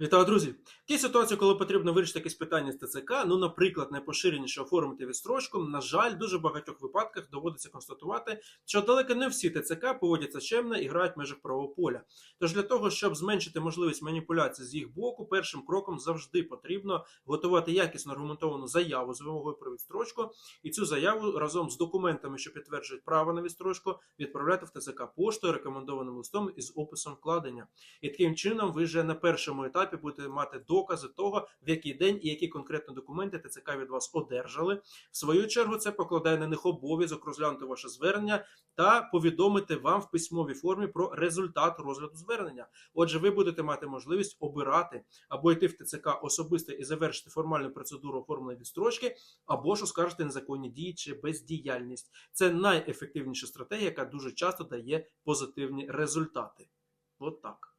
Вітаю, друзі! В тій ситуації, коли потрібно вирішити якесь питання з ТЦК, ну, наприклад, найпоширеніше оформити відстрочку, на жаль, дуже багатьох випадках доводиться констатувати, що далеко не всі ТЦК поводяться чемно і грають в межах правового поля. Тож для того, щоб зменшити можливість маніпуляцій з їх боку, першим кроком завжди потрібно готувати якісно аргументовану заяву з вимогою про відстрочку, і цю заяву разом з документами, що підтверджують право на відстрочку, відправляти в ТЦК поштою рекомендованим листом із описом вкладення. І таким чином ви вже на першому етапі будете мати докази того, в який день і які конкретно документи ТЦК від вас одержали. В свою чергу це покладає на них обов'язок розглянути ваше звернення та повідомити вам в письмовій формі про результат розгляду звернення. Отже, ви будете мати можливість обирати або йти в ТЦК особисто і завершити формальну процедуру оформлення відстрочки, або ж оскаржити незаконні дії чи бездіяльність. Це найефективніша стратегія, яка дуже часто дає позитивні результати. От так.